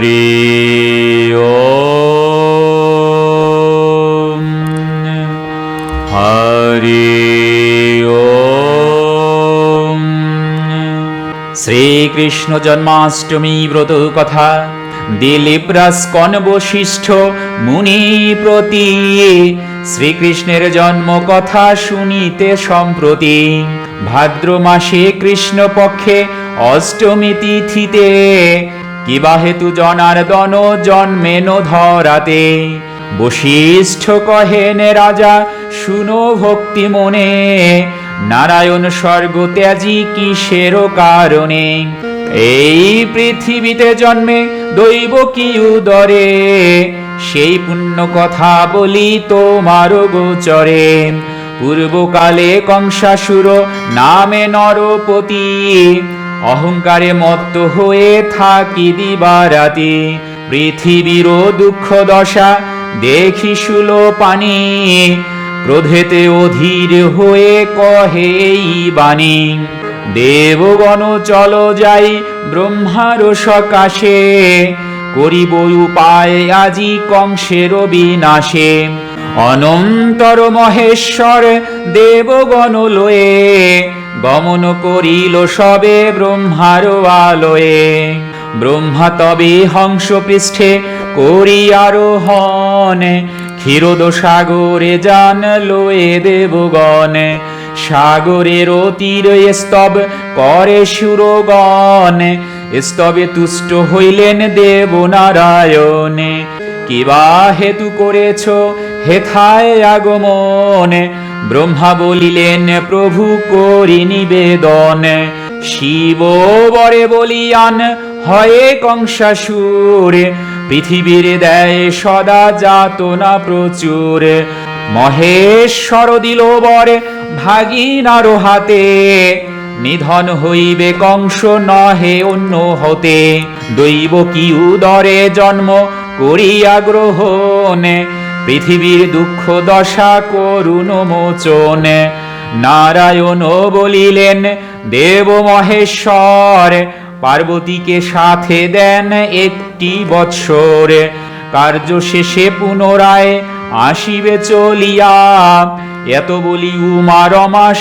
হরি, ওম হরি, ওম। শ্রীকৃষ্ণ জন্মাষ্টমী ব্রত কথা, দিলীপ রাজকন বশিষ্ঠ মুনি প্রতি শ্রীকৃষ্ণের জন্ম কথা শুনিতে সম্প্রতি ভাদ্র মাসে কৃষ্ণ পক্ষে অষ্টমী তিথিতে কিবা হেতু জনার্দন জন্মেন ধরাতে? বশিষ্ঠ কহেন রাজা, শুনো ভক্তি মনে। নারায়ণ স্বর্গ ত্যাজি কিসের কারণে? এই পৃথিবীতে জন্মে দৈব কি উদরে সেই পুণ্য কথা বলি তোমার গোচরে। পূর্বকালে কংসাসুর নামে নরপতি। অহংকারে মত্ত হয়ে থাকি দিবারাতি। পৃথিবীর দুঃখ দশা, দেখি সুলো পানি। ক্রোধেতে অধীর হয়ে কহে বাণী, দেবগণ, চল যাই ব্রহ্মার সকাশে। করিব উপায় আজি কংসের বিনাশে। অনন্তর মহেশ্বর দেবগণ লয়ে গমন করিল সবে ব্রহ্মার আলয়ে। ব্রহ্মা তবে হংস পৃষ্ঠে করি আরোহণ ক্ষীরোদ সাগরে জান লয়ে দেবগণ। সাগরের তীর স্তব করে সুরগণ। স্তবে তুষ্ট হইলেন দেব নারায়ণ কিবা হেতু করেছ, হেথায় আগমন। ব্রহ্মা বলিলেন, প্রভু করি নিবেদন। শিব বরে বলিয়ান, হয়ে কংসাসুর। পৃথিবীর দেয় সদা যাতনা প্রচুর। মহেশ্বর দিল বরে, ভাগিনার হাতে। নিধন হইবে কংস নহে অন্য হতে। দৈব কি উদরে জন্ম করিয়া গ্রহণ। পৃথিবীর দুঃখ দশা করুণ মোচন। নারায়ণ বলিলেন, দেব মহেশ্বর, পার্বতীকে সাথে দেন একটি বৎসর। কার্য শেষে পুনরায় আসিবে চলিয়া। এত বলি উমা রমা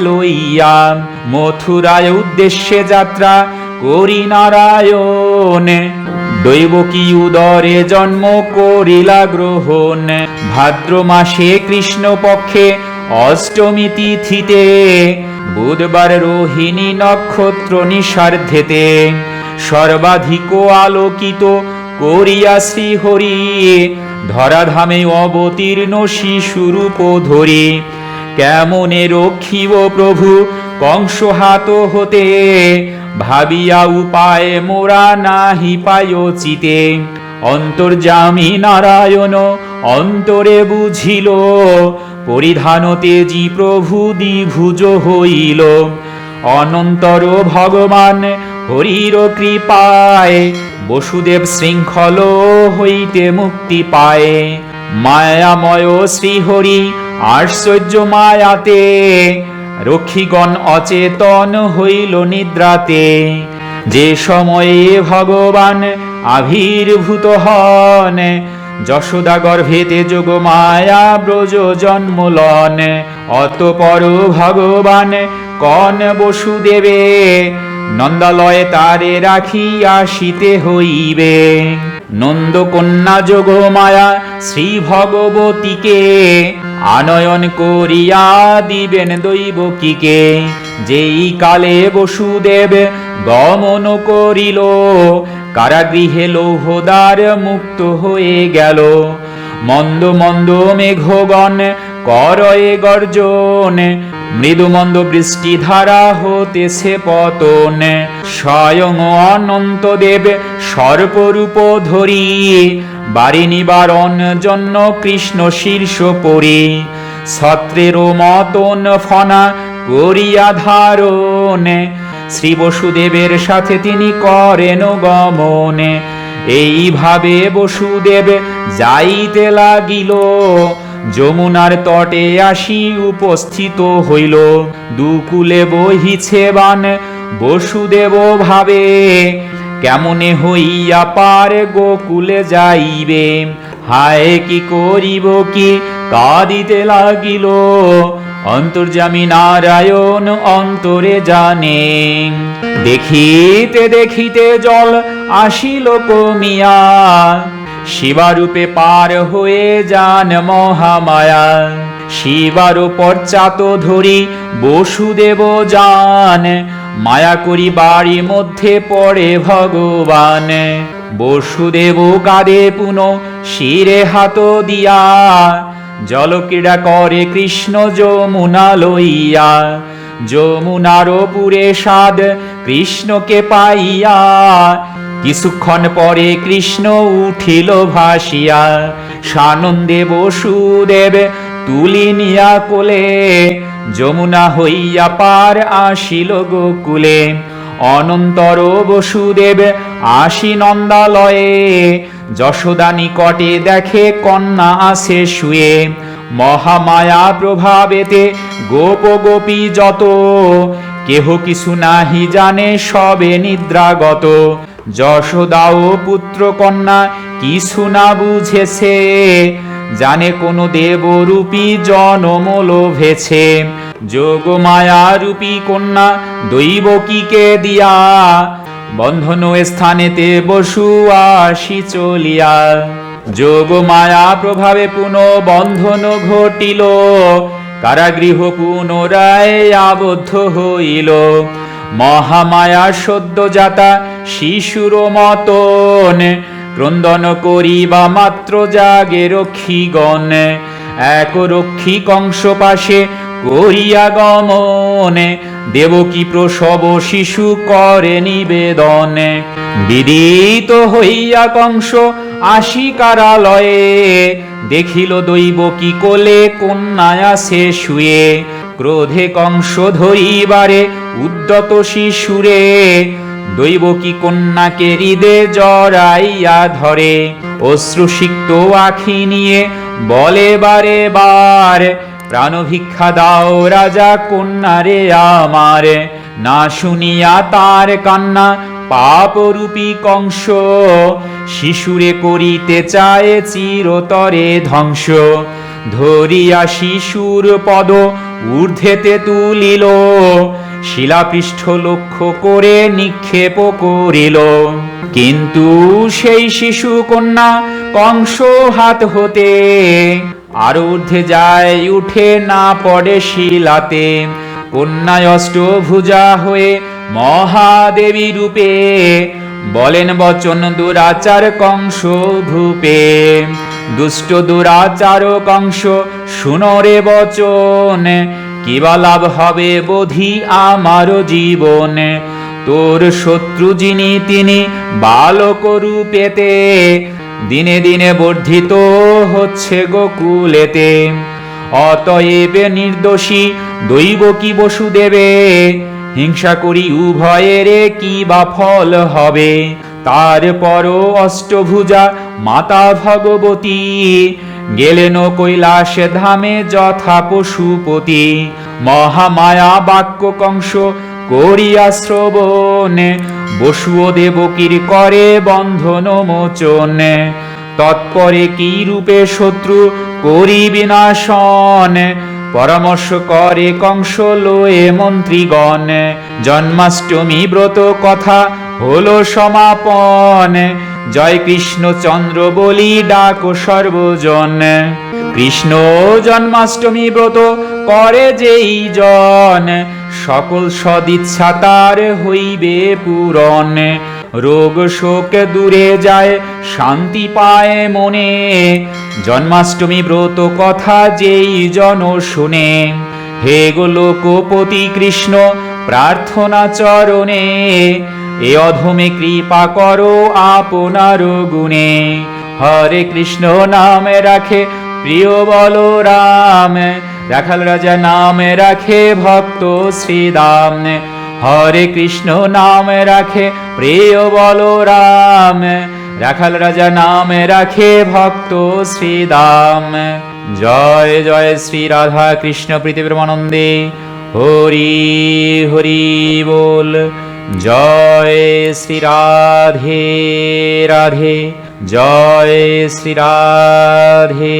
লইয়া। মথুরায় উদ্দেশ্যে যাত্রা করি নারায়ণ। দৈব কি উদরে জন্ম করিলা গ্রহণ। ভাদ্র মাসে কৃষ্ণ পক্ষে অষ্টমী তিথিতে, বুধবার রোহিণী নক্ষত্র নিষার্ধেতে সর্বাধিক আলোকিত করিয়া শ্রীহরি, ধরাধামে অবতীর্ণ শিশুরূপ ধরি। কেমনে রক্ষিব প্রভু কংস হাত হতে ভাবিয়া উপায়ে মোরা নাহি পায়োচিতে। অন্তর্জামী নারায়ণ, অন্তরে বুঝিল পরিধান তেজি প্রভু দ্বিভুজ হইল। অনন্তর ভগবান হরির কৃপায়, বসুদেব শৃঙ্খল হইতে মুক্তি পায়। মায়াময় শ্রীহরি, আশ্চর্য মায়াতে রক্ষীগণ অচেতন হইল নিদ্রাতে। যে সময়ে ভগবান আবির্ভূত হন, যশোদা গর্ভেতে যোগ মায়া ব্রজ জন্মলন, অতপর ভগবান কন বসুদেবে, নন্দালয়ে তারে রাখি আসিতে হইবে। নন্দকন্যা যোগ মায়া শ্রী ভগবতীকে আনয়ন করিয়া দিবেন দৈবকীকে। যেই কালে বসুদেব গমন করিল, কারাগৃহে লৌহদার মুক্ত হয়ে গেল। মন্দ মন্দ মেঘগণ, করয়ে গর্জন মৃদু মন্দ বৃষ্টি ধারা হতেছে পতন। স্বয়ং অনন্ত দেব সর্বরূপ ধরি বাড়ি নিবারণ জন্য কৃষ্ণ শীর্ষ পরি ছত্রের মতন ফনা করিয়া ধারণ। শ্রী বসুদেবের সাথে তিনি করেন গমনে। এইভাবে বসুদেব যাইতে লাগিল, যমুনার তটে আসি উপস্থিত হইল। দুকুলে বহিছে বান বসুদেব ভাবে কেমনে হইয়া পার গোকুলে যাইবে? হায়, কি করিব কি? কাঁদিতে লাগিল। অন্তর্জামী নারায়ণ অন্তরে জানে। দেখিতে দেখিতে জল আসিল কমিয়া। শিবারূপে পার হয়ে যান মহামায়া। শিবার পশ্চাত ধরি বসুদেব যান। মায়া করি বাড়ি মধ্যে পড়ে ভগবান। বসুদেব কাঁদে পুন শিরে হাত দিয়া। জলক্রীড়া করে কৃষ্ণ যমুনা লইয়া। যমুনার পুরে সাদ কৃষ্ণকে পাইয়া। কিছুক্ষণ পরে কৃষ্ণ উঠিল ভাসিয়া। সানন্দে বসুদেব তুলি নিয়া কোলে। যমুনা হইয়া পার আসিল গোকুলে অনন্তর বসুদেব আসি নন্দালয়ে। যশোদা নিকটে দেখে কন্যা আসে শুয়ে। মহামায়া প্রভাবেতে গোপ গোপী যত। কেহ কিছু নাহি জানে সবে নিদ্রাগত। যশোদা ও পুত্র কন্যা কিছু না বুঝেছে। জানে কোন দেবরূপী জনম লোভেছে যোগ মায়া রূপী কন্যা দৈবকীকে দিয়া? বন্ধন স্থানেতে বসু আসি চলিয়া। যোগ মায়া প্রভাবে পুনঃ বন্ধন ঘটিল। কারাগৃহ পুনরায় আবদ্ধ হইল। মহামায়া সদ্যজাতা শিশুর মতন ক্রন্দন করিবা মাত্র জাগে রক্ষীগণ, এক রক্ষী কংস পাশে করিয়া গমন, দেবকী প্রসব শিশু করে নিবেদন। বিদিত হইয়া কংস আসি কারালয়ে, দেখিল দৈব কি কোলে কন্যায় আসে শুয়ে। ক্রোধে কংস ধরিবারে উদ্যত শিশুরে দৈবকী কন্যাকে হৃদে জড়াইয়া ধরে? অশ্রুসিক্ত আখি নিয়ে বলে, বারে, বার প্রাণ ভিক্ষা দাও রাজা কন্যারে আমার। না শুনিয়া তার কান্না পাপরূপী কংস। শিশুরে করিতে চায় চিরতরে ধ্বংস। ধরিয়া শিশুর পদ ঊর্ধ্বেতে তুলিল। শিলাপৃষ্ঠ লক্ষ্য করে নিক্ষেপ করিল। কিন্তু সেই শিশু কন্যা কংস হাত হতে আর ঊর্ধ্বে যায়, উঠে না পড়ে শিলাতে। কন্যায় অষ্টভুজা হয়ে মহাদেবী রূপে বলেন, বচন দুরাচার কংস ভূপে দুষ্ট দুরাচার কংস শুনরে বচন কিবা লাভ হবে বোধি আমার জীবন? তোর শত্রু যিনি, তিনি বালক রূপেতে। দিনে দিনে বর্ধিত হচ্ছে গোকুলেতে অতএব নির্দোষী দৈব কি বসুদেবে? হিংসা করি উভয়েরে কি বা ফল হবে? তারপর অষ্টভুজা মাতা ভগবতী। গেলেন কৈলাস ধামে যথা পশুপতি, মহামায়া বাক্য কংস করিয়া শ্রবণ, বসুও দেবকীর করে বন্ধন মোচন, তৎপরে কি রূপে শত্রু করি বিনাশন, পরামর্শ করে কংস লোয়ে মন্ত্রীগণ, জন্মাষ্টমী ব্রত কথা হলো সমাপন। জয় কৃষ্ণ চন্দ্র বলি ডাক সর্বজন। কৃষ্ণ জন্মাষ্টমী ব্রত করে যেই জন। সকল সদিচ্ছা তার হইবে পূরণ। রোগ শোক দূরে যায়, শান্তি পায় মনে। জন্মাষ্টমী ব্রত কথা যেই জন শুনে। হে গোলোকপতি কৃষ্ণ, প্রার্থনা চরণে। এ অধমে কৃপা করো আপনার গুণে। হরে কৃষ্ণ নামে রাখে, প্রিয় বলো রাম রাখাল রাজা নামে রাখে, ভক্ত শ্রীদাম। হরে কৃষ্ণ নামে রাখে, প্রিয় বলো রাম রাখাল রাজা নামে রাখে, ভক্ত শ্রীদাম। জয় জয় শ্রী রাধা কৃষ্ণ পৃথিবীর প্রেমানন্দে। হরি হরি বল। जय श्रीराधे राधे जय श्रीराधे